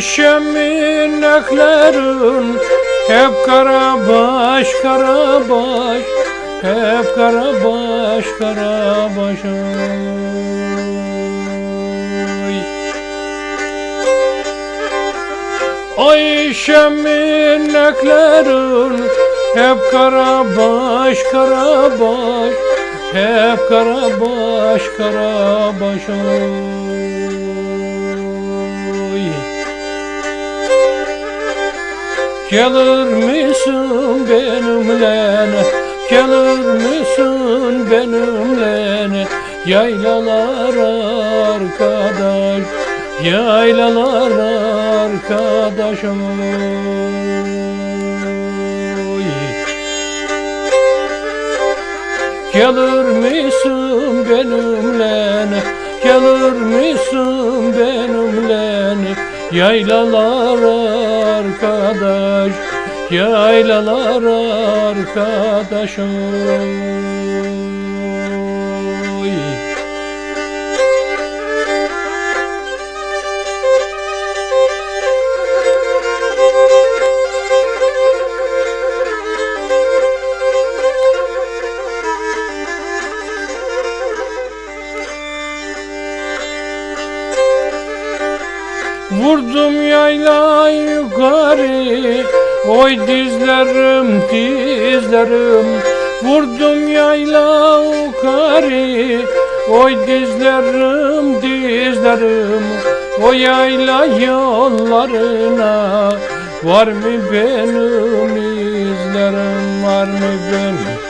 şemineklerin hep karabaş karabaş hep karabaş karabaş oy. Ay şemineklerin hep karabaş karabaş hep karabaş karabaş oy. Gelir misin benimle? Gelir misin benimle? Yaylalar arkadaş Yaylalar arkadaşım. Gelir misin benimle? Gelir misin benimle Yaylalar arkadaş Yaylalar arkadaşım oy. Vurdum yayla yukarı Oy dizlerim dizlerim. Vurdum yayla yukarı Oy dizlerim dizlerim. O yayla yollarına Var mı benim izlerim Var mı benim?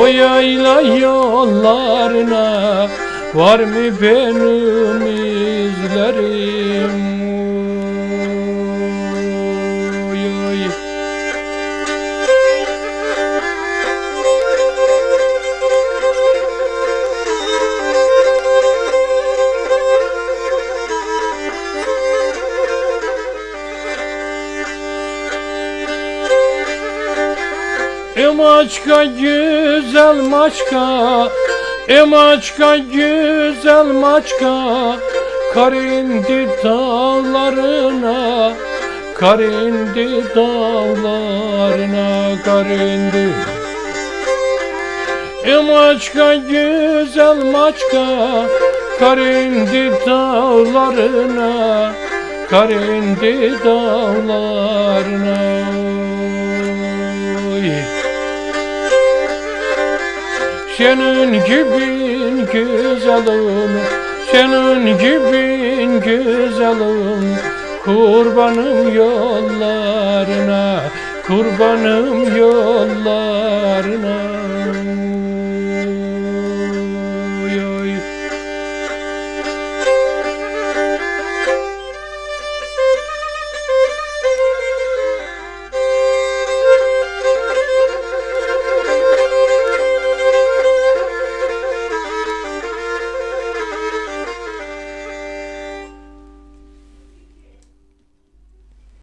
O yayla yollarına Var mı benim maçka güzel maçka. E maçka güzel maçka. Kar indi dağlarına Kar indi dağlarına Kar indi. E maçka güzel maçka. Kar indi dağlarına Kar indi dağlarına. Oy. Senin gibin güzelim Senin gibin güzelim. Kurbanım yollarına Kurbanım yollarına